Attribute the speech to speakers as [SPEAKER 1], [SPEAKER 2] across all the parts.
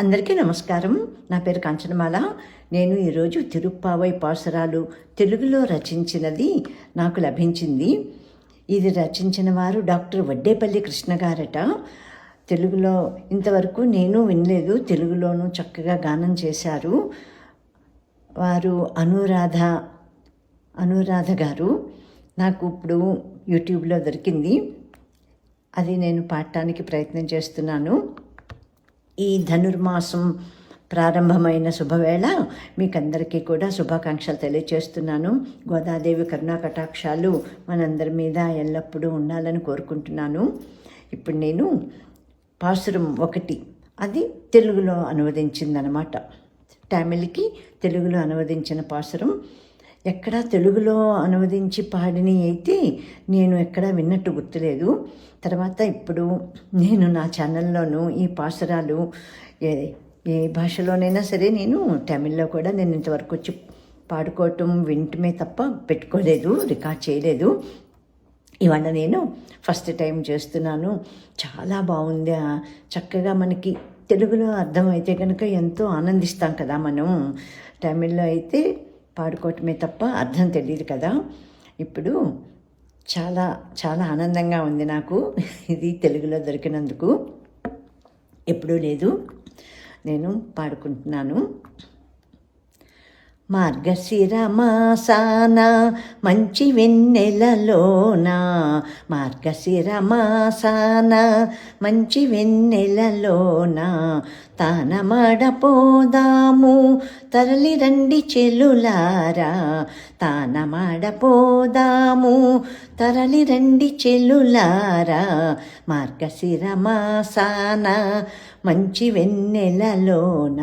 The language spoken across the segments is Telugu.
[SPEAKER 1] అందరికీ నమస్కారం. నా పేరు కాంచనమాల. నేను ఈరోజు తిరుప్పావై పాసురాలు తెలుగులో రచించినది నాకు లభించింది. ఇది రచించిన వారు డాక్టర్ వడ్డేపల్లి కృష్ణ గారట. తెలుగులో ఇంతవరకు నేను వినలేదు. తెలుగులోనూ చక్కగా గానం చేశారు. వారు అనురాధ అనురాధ గారు. నాకు ఇప్పుడు యూట్యూబ్లో దొరికింది. అది నేను పాడటానికి ప్రయత్నం చేస్తున్నాను. ఈ ధనుర్మాసం ప్రారంభమైన శుభవేళ మీకందరికీ కూడా శుభాకాంక్షలు తెలియచేస్తున్నాను. గోదాదేవి కరుణా కటాక్షాలు మనందరి మీద ఎల్లప్పుడూ ఉండాలని కోరుకుంటున్నాను. ఇప్పుడు నేను పాసురం ఒకటి అది తెలుగులో అనువదించిందనమాట. తమిళకి తెలుగులో అనువదించిన పాసురం ఎక్కడా తెలుగులో అనువదించి పాడిని అయితే నేను ఎక్కడా విన్నట్టు గుర్తులేదు. తర్వాత ఇప్పుడు నేను నా ఛానల్లోనూ ఈ పాసరాలు ఏ ఏ భాషలోనైనా సరే నేను తమిళ్ళో కూడా నేను ఇంతవరకు వచ్చి పాడుకోవటం వింటమే తప్ప పెట్టుకోలేదు రికార్డ్ చేయలేదు. ఇవాళ నేను ఫస్ట్ టైం చేస్తున్నాను. చాలా బాగుంది. చక్కగా మనకి తెలుగులో అర్థమైతే కనుక ఎంతో ఆనందిస్తాం కదా మనం. తమిళ్ళో అయితే పాడుకోవటమే తప్ప అర్థం తెలియదు కదా. ఇప్పుడు చాలా చాలా ఆనందంగా ఉంది నాకు ఇది తెలుగులో దొరికినందుకు. ఎప్పుడూ లేదు. నేను పాడుకుంటున్నాను. మార్గశిర మాసాన మంచి వెన్నెలలోన. మార్గశిర మాసాన మంచి వెన్నెలలోన. తానమాడపోదాము తరలి రండి చెల్లులారా తానమాడపోదాము తరలి రండి చెల్లులారా మార్గశిర మాసాన మంచి వెన్నెలలోన.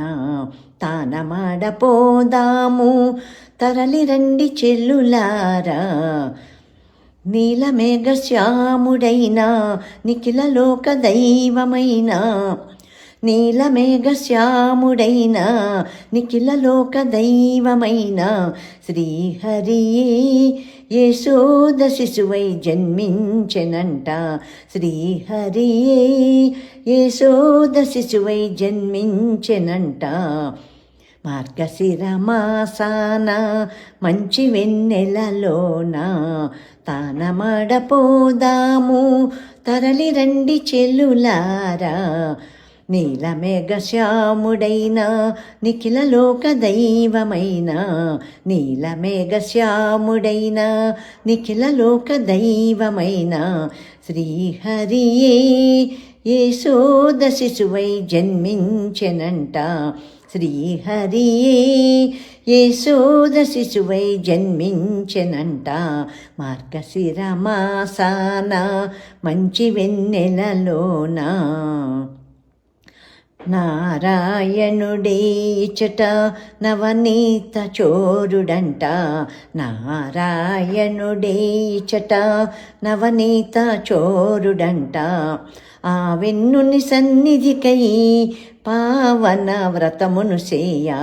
[SPEAKER 1] తానమాడపోదాము. తరలిరండి చెల్లులారా. నీలమేఘ శ్యాముడైనా నిఖిల లోక దైవమైన. నీలమేఘ శ్యాముడైనా నిఖిల లోక దైవమైన. శ్రీహరియే యశోద శిశువై జన్మించెనంట. శ్రీహరియే యశోద శిశువై జన్మించెనంట. మార్గశిర మాసాన మంచి వెన్నెలలోన తానమడపోదాము తరలి రండి చెల్లులారా. నీలమేఘ శ్యాముడైన నిఖిల లోక దైవమైన నీలమేఘ శ్యాముడైన నిఖిల లోక దైవమైన శ్రీహరియే ఏసోద శిశువై జన్మించెనంట. శ్రీహరియే ఏసోద శిశువై జన్మించెనంట. మార్గశిర మాసాన మంచి వెన్నెలలోన. నారాయణుడేచట నవనీత చోరుడంట. నారాయణుడేచట నవనీత చోరుడంట. ఆ వెన్నుని సన్నిధికై పావన వ్రతమును చేయ.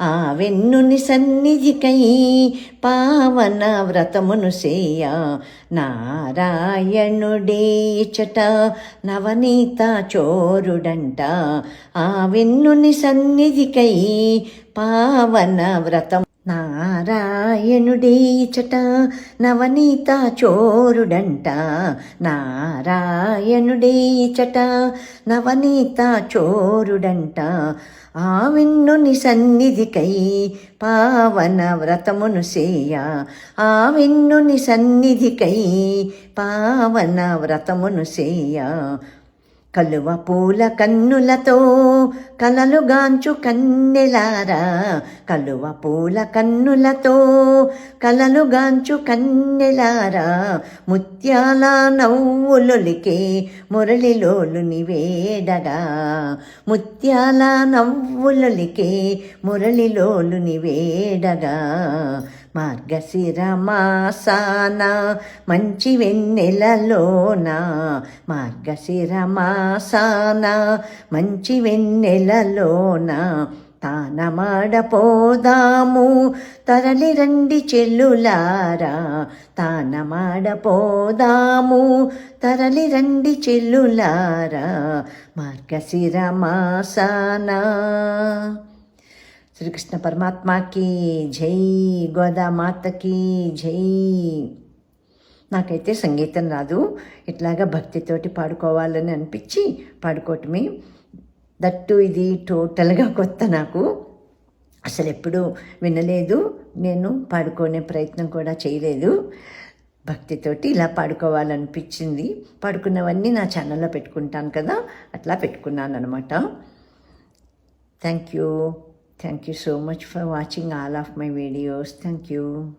[SPEAKER 1] ఆ వెన్నుని సన్నిధికై పావన వ్రతమును చేయ నారాయణుడేచట నవనీత చోరుడంట. ఆ వెన్నుని సన్నిధికై పావన వ్రతం నారాయణుడేచట నవనీత చోరుడంట. నారాయణుడేచట నవనీత చోరుడంట. ఆ విన్నుని సన్నిధికై పావన వ్రతమును సేయ. ఆ విన్నుని సన్నిధికై పావన వ్రతమును సేయ. కలువ పూల కన్నులతో కలలుగాంచు కన్నెలారా? కలువ పూల కన్నులతో కలలుగాంచు కన్నెలారా? ముత్యాల నవ్వులొలికే మురళిలోలు నివేడగా ముత్యాల నవ్వులొలికే మురళిలోలు నివేడగా మార్గశిర మాసాన మంచి వెన్నెలలోన? మార్గశిర మాసాన మంచి వెన్నెలలోన? తానమాడపోదాము తరలి రండి చెల్లులారా. తానమాడపోదాము తరలి రండి చెల్లులారా. మార్గశిర మాసానా శ్రీకృష్ణ పరమాత్మకి జై గోదామాతకి జై. నాకైతే సంగీతం రాదు. ఇట్లాగా భక్తితోటి పాడుకోవాలని అనిపించి పాడుకోవటమే. దట్టు ఇది టోటల్గా కొత్త నాకు. అసలు ఎప్పుడు వినలేదు. నేను పాడుకునే ప్రయత్నం కూడా చేయలేదు. భక్తితోటి ఇలా పాడుకోవాలనిపించింది. పాడుకున్నవన్నీ నా ఛానల్లో పెట్టుకుంటాను కదా అట్లా పెట్టుకున్నాను అనమాట thank you. Thank you so much for watching all of my videos. Thank you.